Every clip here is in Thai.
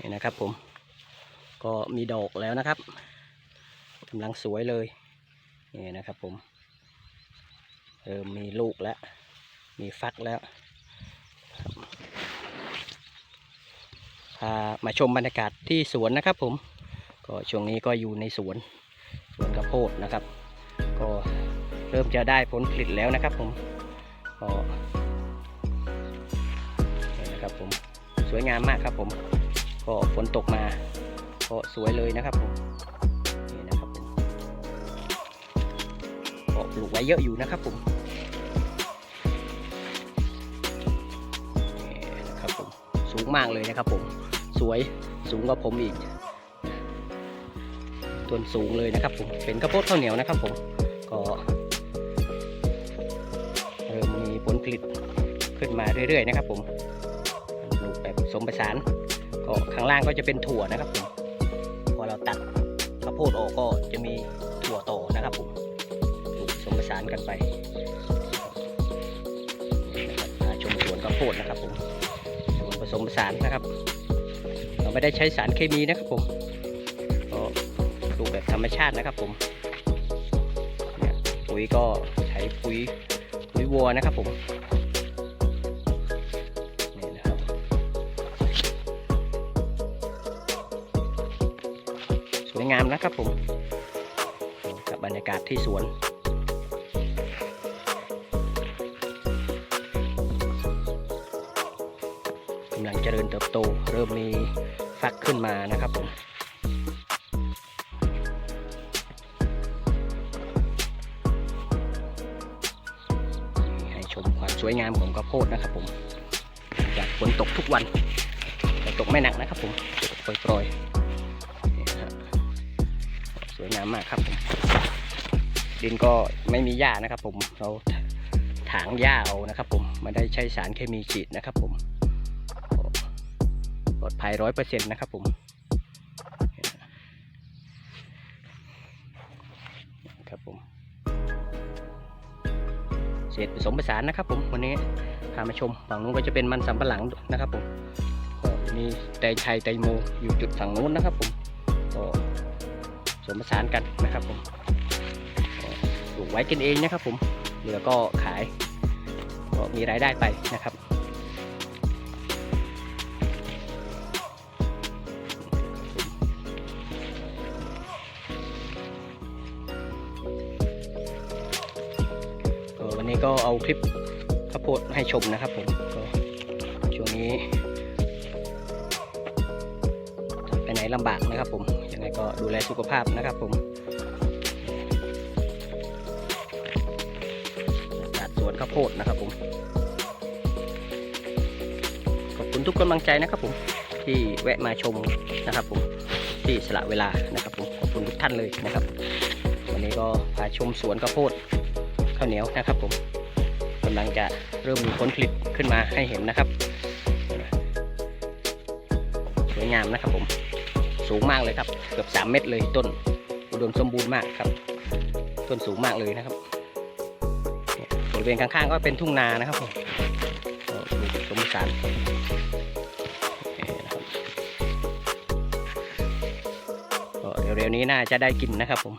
นี่นะครับผม ก็มีดอกแล้วนะครับกำลังสวยเลยนี่นะครับผมเริ่มมีลูกแล้ว มีฟักแล้วพามาชมบรรยากาศที่สวนนะครับผมก็ช่วงนี้ก็อยู่ในสวนสวนกระโพดนะครับ ก็เริ่มจะได้ผลผลิตแล้วนะครับผมก็นี่นะครับผมสวยงามมากครับผม ก็ฝนตกมา ก็สวยเลยนะครับผมนี่นะครับผมก็ปลูกไว้เยอะอยู่นะครับผมนี่นะครับผมสูงมากเลยนะครับผม สวยสูงกว่าผมอีกต้นสูงเลยนะครับผมเป็นข้าวโพดข้าวเหนียวนะครับผมก็เริ่มมีผลผลิตขึ้นมาเรื่อยๆนะครับผมปลูกแบบสมผสาน ก็ข้างล่างก็จะเป็นถั่วนะครับผมพอเราตัดข้าวโพดออกก็จะมีถั่วต่อนะครับผมผสมผสานกันไปมาชมสวนข้าวโพดนะครับผมผสมผสานนะครับ เราไม่ได้ใช้สารเคมีนะครับผมก็ปลูกแบบธรรมชาตินะครับผมปุ๋ยก็ใช้ปุ๋ยปุ๋ยวัวนะครับผม วยงามนะครับผมกับบรรยากาศที่สวนกำลังเจริญเติบโต เริ่มมีฟักขึ้นมานะครับผมให้ชมความสวยงามของข้าวโพดนะครับผมจากฝนตกทุกวันแต่ตกไม่หนักนะครับผมตกโปรยๆนี่นะครับ สวยงามมากครับผมดินก็ไม่มีหญ้านะครับ ผมเราถางหญ้าเอานะครับ ผมไม่ได้ใช้สารเคมีฉีดนะครับ ผมปลอดภัยร้อยเปอร์เซ็นต์นะครับ ผมครับผมเศษผสมผสานนะครับ ผมวันนี้พามาชมฝั่งนู้นก็จะเป็นมันสำปะหลังนะครับ ผมมีไตชัยไตโมอยู่จุดฝั่งนู้นนะครับ ผมก็ สมผสานกันนะครับผมปลูกไว้กินเองนะครับผมเหลือก็ขายก็มีรายได้ไปนะครับ วันนี้ก็เอาคลิปข้าวโพดให้ชมนะครับผมช่วงนี้ ลำบากนะครับผมยังไงก็ดูแลสุขภาพนะครับผมจัดสวนข้าวโพดนะครับผมขอบคุณทุกกำลังใจนะครับผมที่แวะมาชมนะครับผมที่สละเวลานะครับผมขอบคุณทุกท่านเลยนะครับ วันนี้ก็พาชมสวนข้าวโพดข้าวเหนียวนะครับผมกำลังจะเริ่มมีผลผลิตขึ้นมาให้เห็นนะครับ สวยงามนะครับผม สูงมากเลยครับ เกือบ 3 เมตรเลยต้น อุดมสมบูรณ์มากครับ ต้นสูงมากเลยนะครับบริเวณข้างๆก็เป็นทุ่งนานะครับผมสมสารก็เร็วๆนี้น่าจะได้กินนะครับผม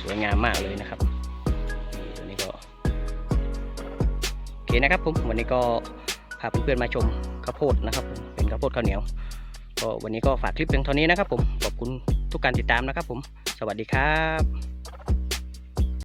สวยงามมากเลยนะครับ นะครับผมวันนี้ก็พาเพื่อนๆมาชมข้าวโพดนะครับผมเป็นข้าวโพดข้าวเหนียวก็วันนี้ก็ฝากคลิปเพียงเท่านี้นะครับผมขอบคุณทุกการติดตามนะครับผม สวัสดีครับ